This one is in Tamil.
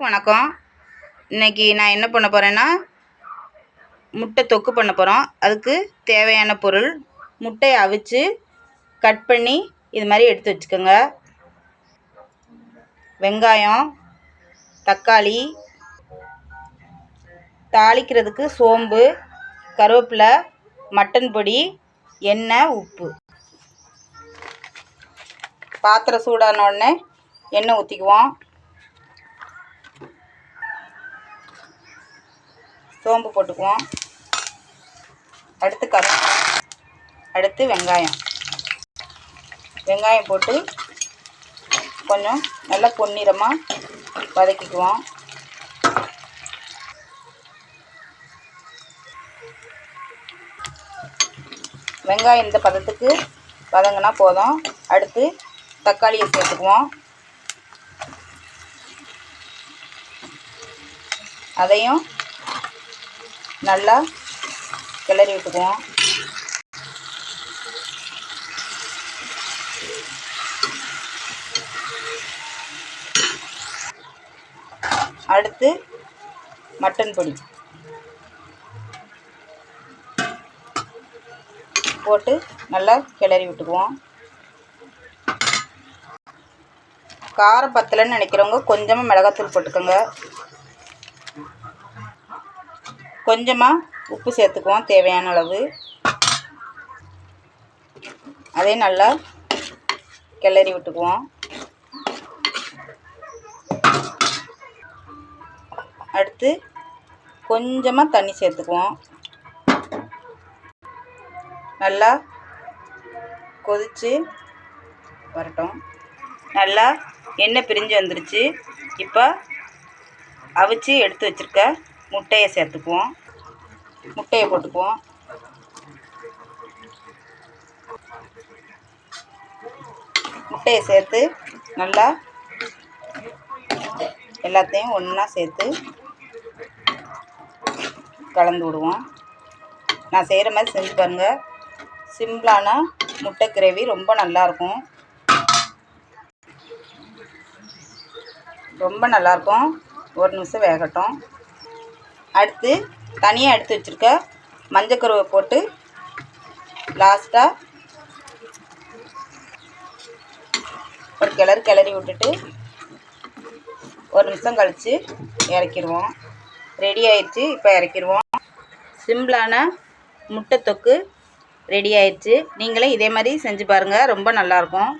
எல்லாருக்கும் வணக்கம். இன்னைக்கு நான் என்ன பண்ண போகிறேன்னா முட்டை தொக்கு பண்ண போகிறோம் அதுக்கு தேவையான பொருள் முட்டையை அவிச்சு கட் பண்ணி இது மாதிரி எடுத்து வச்சுக்கோங்க. வெங்காயம் தக்காளி தாளிக்கிறதுக்கு சோம்பு கருவேப்பிலை மட்டன் பொடி எண்ணெய் உப்பு. பாத்திரம் சூடான உடனே எண்ணெய் ஊற்றிக்குவோம் சோம்பு போட்டுக்குவோம். அடுத்து கரு அடுத்து வெங்காயம். வெங்காயம் போட்டு கொஞ்சம் நல்லா பொன்னிறமாக வதக்கிக்குவோம். வெங்காயம் இந்த பதத்துக்கு வதங்கினா போதும். அடுத்து தக்காளியை சேர்த்துக்குவோம். அதையும் நல்லா கிளறி விட்டுக்குவோம். அடுத்து மட்டன் பொடி. போட்டு நல்லா கிளறி விட்டுக்குவோம். காரம் பத்தலைன்னு நினைக்கிறவங்க கொஞ்சமாக மிளகாத்தூள் போட்டுக்கோங்க. கொஞ்சமாக உப்பு சேர்த்துக்குவோம் தேவையான அளவு. அதையும் நல்லா கிளறி விட்டுக்குவோம். அடுத்து கொஞ்சமாக தண்ணி சேர்த்துக்குவோம். நல்லா கொதித்து வரட்டும். நல்லா எண்ணெய் பிரிஞ்சு வந்துருச்சு. இப்போ அவிச்சு எடுத்து வச்சுருக்க முட்டையை சேர்த்துக்குவோம். முட்டையை போட்டுக்குவோம். முட்டையை சேர்த்து நல்லா எல்லாத்தையும் ஒன்றா சேர்த்து கலந்து விடுவோம். நான் செய்கிற மாதிரி செஞ்சு பாருங்கள் சிம்பிளான முட்டை கிரேவி ரொம்ப நல்லாயிருக்கும் ரொம்ப நல்லாயிருக்கும் ஒரு நிமிஷம் வேகட்டும். அடுத்து தனியாக எடுத்து வச்சுருக்க மஞ்சக்கருவை போட்டு லாஸ்ட்டாக ஒரு கிளறு கிளறி விட்டுட்டு ஒரு நிமிஷம் கழித்து இறக்கிடுவோம். ரெடி ஆயிடுச்சு இப்போ இறக்கிடுவோம். சிம்பிளான முட்டை தொக்கு ரெடி ஆயிடுச்சு. நீங்களே இதே மாதிரி செஞ்சு பாருங்கள் ரொம்ப நல்லாயிருக்கும்